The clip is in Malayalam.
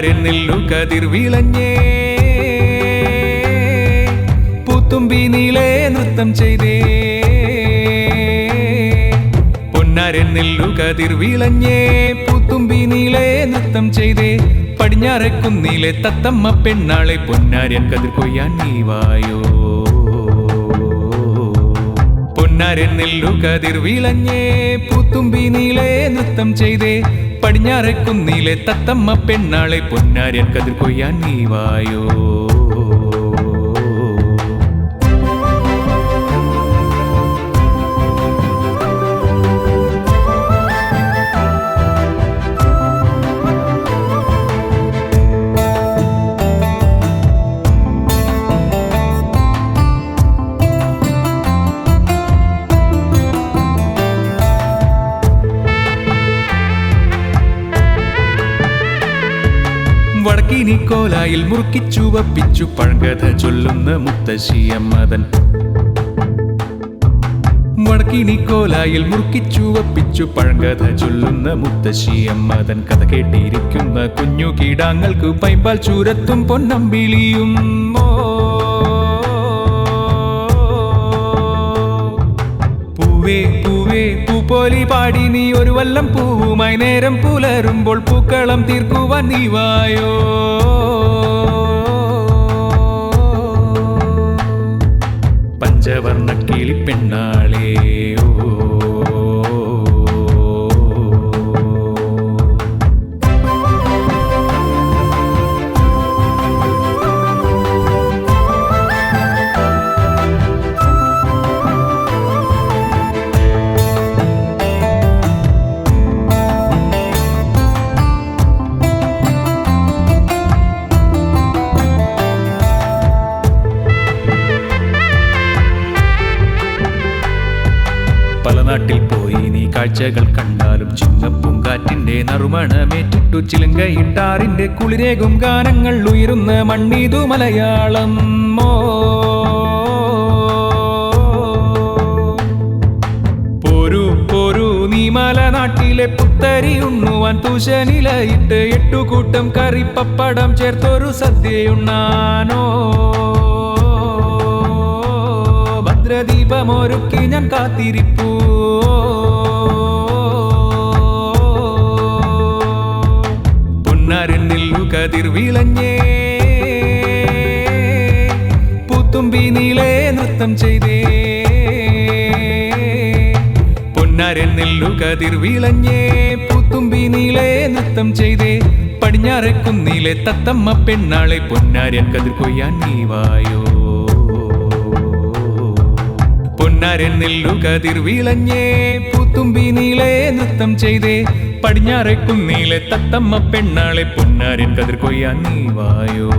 നെല്ലു കതിർ വിളഞ്ഞേ? പൂത്തുമ്പി നീളേ നൃത്തം ചെയ്തേ? പൊന്നാരൻ നെല്ലു കതിർ വിളഞ്ഞേ? പൂത്തുമ്പി നീളേ നൃത്തം ചെയ്തേ? പടിഞ്ഞാറക്കുന്നിലെ തത്തമ്മ പെണ്ണാളെ പൊന്നാരൻ കതിർ കൊയ്യാൻ നീ വായോ പൊന്നാരൻ നെല്ലു കതിർ വിളഞ്ഞേ പൂത്തുമ്പി നീളെ നൃത്തം ചെയ്തേ. പടിഞ്ഞാറക്കുന്നിലെ തത്തമ്മ പെണ്ണാളെ പൊന്നാരൻ കതിർ കൊയ്യാൻ നീ വടക്കിനി കോലായിൽ മുറുക്കിച്ചു വപ്പിച്ചു പഴങ്കഥ ചൊല്ലുന്ന മുത്തശ്ശിയമ്മതൻ. വടക്കിനി കോലായിൽ മുറുക്കിച്ചു വപ്പിച്ചു പഴങ്കഥ ചൊല്ലുന്ന മുത്തശ്ശിയമ്മതൻ. കഥ കേട്ടിരിക്കുന്ന കുഞ്ഞു കീടാങ്ങൾക്ക് പൈമ്പാൽ ചൂരത്തും പൊന്നമ്പിളിയും. ഓ. പൂവേ പൂവേ പൂപ്പോലി പാടി നീ ഒരു വല്ലം പൂവുമായി നേരം പുലരുമ്പോൾ പൂക്കളം തീർക്കുവാൻ നീ നാട്ടിൽ പോയി നീ കാഴ്ചകൾ കണ്ടാലും ചിങ്ങപ്പൂങ്കാറ്റിന്റെ നറുമണമേറ്റിട്ടു ചിലങ്കയിട്ടാറിന്റെ കുളിരേകും ഗാനങ്ങൾ ഉയരുന്ന മണ്ണീതു മലയാളം. മോ നീ മലനാട്ടിലെ പുത്തരി ഉണ്ണുവാൻ തൂശനിലയിട്ട് എട്ടുകൂട്ടം കറി പപ്പടം ചേർത്തൊരു സദ്യയുണ്ണാനോ. ഭദ്രദീപമൊരുക്കി ഞാൻ കാത്തിരിപ്പൂ. പൊന്നാരനിൽ കതിർ വിളഞ്ഞേ. പൂത്തുമ്പി നീളേ നൃത്തം ചെയ്തേ. പൊന്നാരനിൽ കതിർ വിളഞ്ഞേ. പൂത്തുമ്പി നീളേ നൃത്തം ചെയ്തേ. പടിഞ്ഞാറക്കുന്നിലെ തത്തമ്മ പെണ്ണാളെ പൊന്നാരൻ കതിർ കൊയ്യാൻ നീ പൊന്നാരൻ നെല്ലു കതിർ വിളഞ്ഞേ പൂത്തുമ്പി നീളെ നൃത്തം ചെയ്തേ. പടിഞ്ഞാറക്കുന്നിലെ തത്തമ്മ പെണ്ണാളെ പൊന്നാരൻ കതിർ കൊയ്യാൻ നീ വായോ.